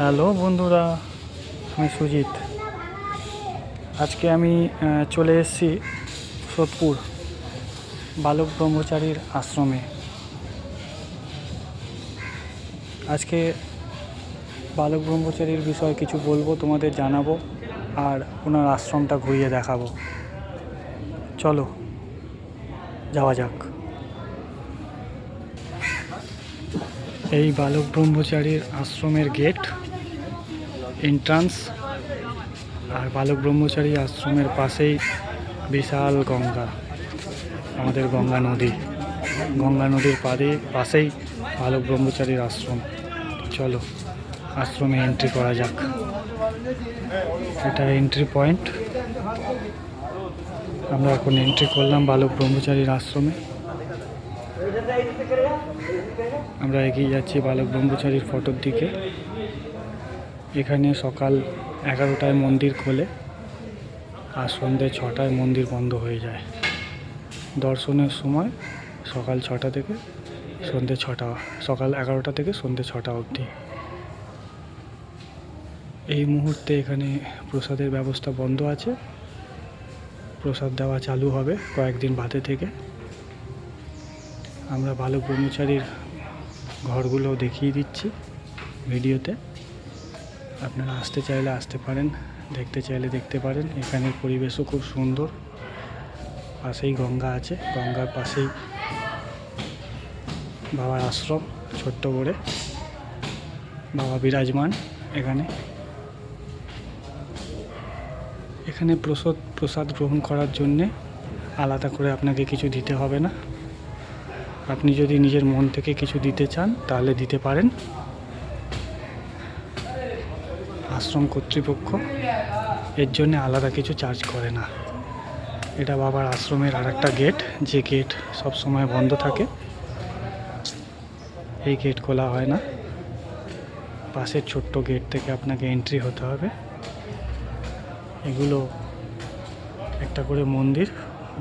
Hello বন্ধুরা, আমি সুজিত। আজকে আমি চলে এসেছি সোদপুর বালক ব্রহ্মচারীর আশ্রমে। আজকে বালক ব্রহ্মচারীর বিষয়ে কিছু বলব, তোমাদের জানাব, আর ওনার আশ্রমটা ঘুরিয়ে দেখাবো। চলো, যাওয়া যাক। এই বালক ব্রহ্মচারীর আশ্রমের গেট এন্ট্রান্স আর বালক ব্রহ্মচারী আশ্রমের পাশেই বিশাল গঙ্গা, আমাদের গঙ্গা নদী। গঙ্গা নদীর পাড়ে পাশেই বালক ব্রহ্মচারীর আশ্রম। চলো, আশ্রমে এন্ট্রি করা যাক। এটা এন্ট্রি পয়েন্ট আমরা এখন এন্ট্রি করলাম বালক ব্রহ্মচারীর আশ্রমে। আমরা এগিয়ে যাচ্ছি বালক ব্রহ্মচারীর ফটোর দিকে। এখানে সকাল এগারোটায় মন্দির খোলে আর সন্ধ্যে ছটায় মন্দির বন্ধ হয়ে যায়। দর্শনের সময় সকাল ছটা থেকে সন্ধ্যে ছটা, সকাল এগারোটা থেকে সন্ধ্যে ছটা অবধি। এই মুহূর্তে এখানে প্রসাদের ব্যবস্থা বন্ধ আছে। প্রসাদ দেওয়া চালু হবে কয়েকদিন বাদে থেকে। আমরা ভালো ব্রহ্মচারীর ঘরগুলো দেখিয়ে দিচ্ছি ভিডিওতে। আপনারা আসতে চাইলে আসতে পারেন, দেখতে চাইলে দেখতে পারেন। এখানের পরিবেশও খুব সুন্দর। পাশেই গঙ্গা আছে। গঙ্গার পাশেই বাবার আশ্রম, ছোট্ট করে। বাবা বিরাজমান এখানে। এখানে প্রসাদ প্রসাদ গ্রহণ করার জন্যে আলাদা করে আপনাকে কিছু দিতে হবে না। আপনি যদি নিজের মন থেকে কিছু দিতে চান, তাহলে দিতে পারেন। আশ্রম কর্তৃপক্ষ এর জন্য আলাদা কিছু চার্জ করে না। এটা বাবার আশ্রমের আর একটা গেট যে গেট সব সময় বন্ধ থাকে। এই গেট খোলা হয় না। পাশের ছোট্ট গেট থেকে আপনাকে এন্ট্রি হতে হবে। এগুলো একটা করে মন্দির।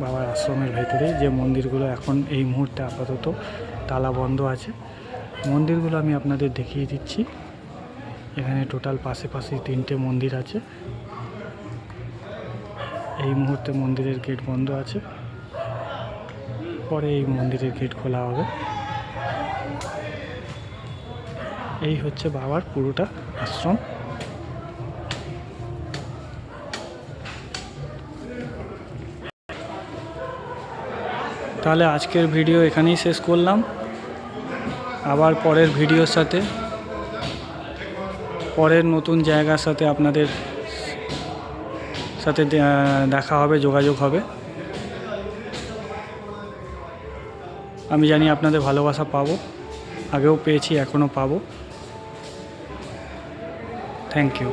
বাবার আশ্রমের ভেতরে যে মন্দিরগুলো এখন এই মুহূর্তে আপাতত তালা বন্ধ আছে, মন্দিরগুলো আমি আপনাদের দেখিয়ে দিচ্ছি। এখানে টোটাল পাশে পাশে তিনটে মন্দির আছে। এই মুহূর্তে মন্দিরের গেট বন্ধ আছে। পরে এই মন্দিরের গেট খোলা হবে। এই হচ্ছে বাবার পুরোটা আশ্রম। তাহলে আজকের ভিডিও এখানেই শেষ করলাম। আবার পরের ভিডিওর সাথে, পরের নতুন জায়গার সাথে আপনাদের সাথে দেখা হবে, যোগাযোগ হবে। আমি জানি আপনাদের ভালোবাসা পাবো, আগেও পেয়েছি, এখনও পাবো। Thank you